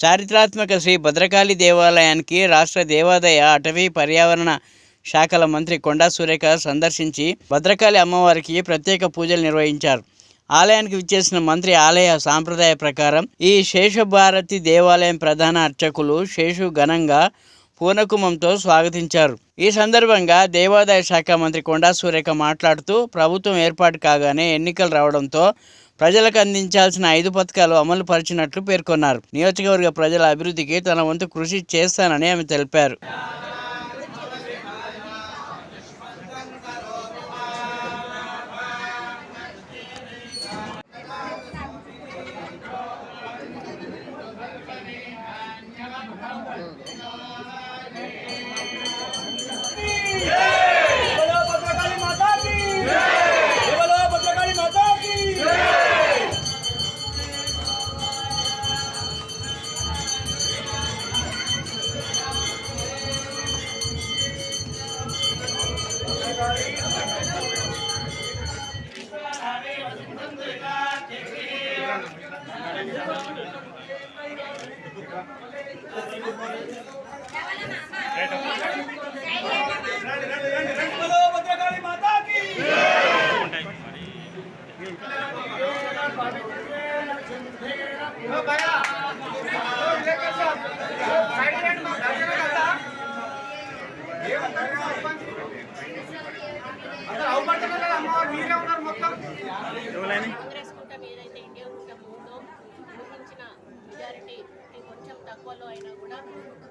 చారిత్రాత్మక శ్రీ భద్రకాళి దేవాలయానికి రాష్ట్ర దేవాదాయ అటవీ పర్యావరణ శాఖల మంత్రి కొండా సురేఖ సందర్శించి భద్రకాళి అమ్మవారికి ప్రత్యేక పూజలు నిర్వహించారు. ఆలయానికి విచ్చేసిన మంత్రి ఆలయ సాంప్రదాయ ప్రకారం ఈ శేషభారతి దేవాలయం ప్రధాన అర్చకులు శేషు ఘనంగా పూనకుమంతో స్వాగతించారు. ఈ సందర్భంగా దేవాదాయ శాఖ మంత్రి కొండా సురేఖ మాట్లాడుతూ ప్రభుత్వం ఏర్పాటు కాగానే ఎన్నికలు రావడంతో ప్రజలకు అందించాల్సిన ఐదు పథకాలు అమలు పరిచినట్లు పేర్కొన్నారు. నియోజకవర్గ ప్రజల అభివృద్ధికి తన వంతు కృషి చేస్తానని ఆమె తెలిపారు. भैया కాంగ్రెస్ కూటమి ఏదైతే ఇండియా కూటమి ఉందో ఊహించిన మెజారిటీ కొంచెం తక్కువలో అయినా కూడా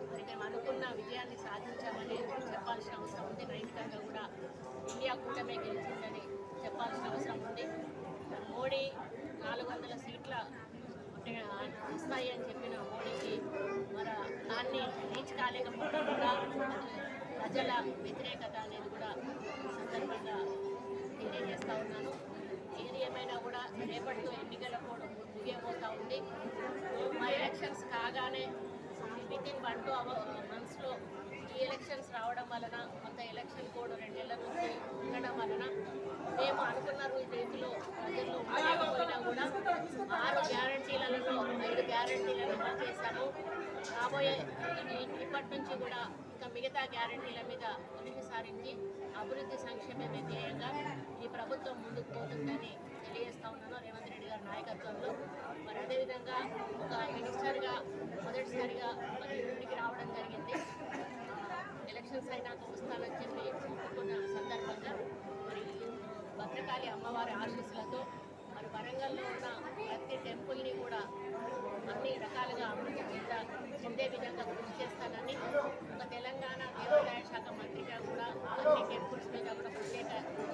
మరి మేము అనుకున్న విజయాన్ని సాధించామని చెప్పాల్సిన అవసరం ఉంది. నైతికంగా కూడా ఇండియా కూటమి గెలిచిందని చెప్పాల్సిన అవసరం ఉంది. మోడీ నాలుగు వందల సీట్ల అని చెప్పిన మోడీకి మరి దాన్ని రీచ్ కాలేకపోవడం కూడా ప్రజల వ్యతిరేకత అనేది కూడా సందర్భంగా తెలియజేస్తా ఉన్నాను. ఏది ఏమైనా కూడా రేపటితో ఎన్నికల కూడా ముగియబోతూ ఉంది. మా ఎలక్షన్స్ కాగానే within one two hour మంత్స్లో ఈ ఎలక్షన్స్ రావడం వలన కొంత ఎలక్షన్ కోడ్ రెండేళ్ళ నుంచి ఉండడం వలన మేము అనుకున్న రీతిలో ప్రజల్లో ఉండకపోయినా కూడా ఆరు గ్యారంటీలలో ఐదు గ్యారంటీలను అమలు చేశాము రాబోయే ఇప్పటి నుంచి కూడా ఇంకా మిగతా గ్యారంటీల మీద దృష్టి సారించి అభివృద్ధి సంక్షేమమే ధ్యేయంగా ఈ ప్రభుత్వం ముందుకు పోతుందని తెలియజేస్తా ఉన్నాను రేవంత్ రెడ్డి గారి నాయకత్వంలో. మరి అదేవిధంగా ఒక మినిస్టర్గా మొదటిసారిగా మరి ఇంటికి రావడం జరిగింది. ఎలక్షన్స్ అయినాక వస్తానని చెప్పి ఒప్పుకున్న సందర్భంగా మరి భద్రకాళి అమ్మవారి ఆశీస్సులతో మరి వరంగల్లో ఉన్న ప్రతి టెంపుల్ని కూడా అన్ని రకాలుగా అభివృద్ధి ఇదే విధంగా కృషి చేస్తానని ఒక తెలంగాణ దేవాదాయ శాఖ మంత్రిగా కూడా అన్ని టెంపుల్స్ మీద కూడా ప్రత్యేక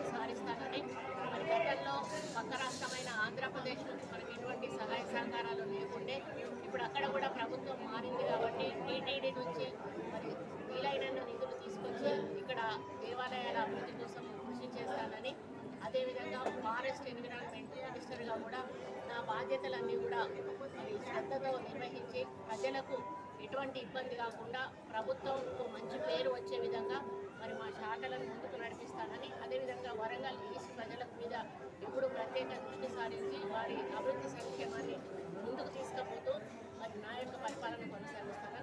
సారిస్తానని మరి గతంలో పక్క రాష్ట్రమైన ఆంధ్రప్రదేశ్ నుంచి మనకి ఎటువంటి సహాయ సహకారాలు లేకుండే ఇప్పుడు అక్కడ కూడా ప్రభుత్వం మారింది కాబట్టి టీటీడీ నుంచి మరి వీలైన నిధులు తీసుకొచ్చి ఇక్కడ దేవాలయాల అభివృద్ధి కోసం కృషి చేస్తానని అదేవిధంగా ఫారెస్ట్ ఎన్విరాన్మెంట్ మినిస్టర్గా కూడా నా బాధ్యతలన్నీ కూడా మరి శ్రద్ధతో నిర్వహించి ప్రజలకు ఎటువంటి ఇబ్బంది కాకుండా ప్రభుత్వంకు మంచి పేరు వచ్చే విధంగా మరి మా శాఖలను ముందుకు నడిపిస్తానని అదేవిధంగా వరంగల్ ఈస్ట్ ప్రజల మీద ఎప్పుడు ప్రత్యేక దృష్టి సారించి వారి అభివృద్ధి సంక్షేమాన్ని ముందుకు తీసుకుపోతూ మరి నా యొక్క పరిపాలన కొనసాగిస్తానని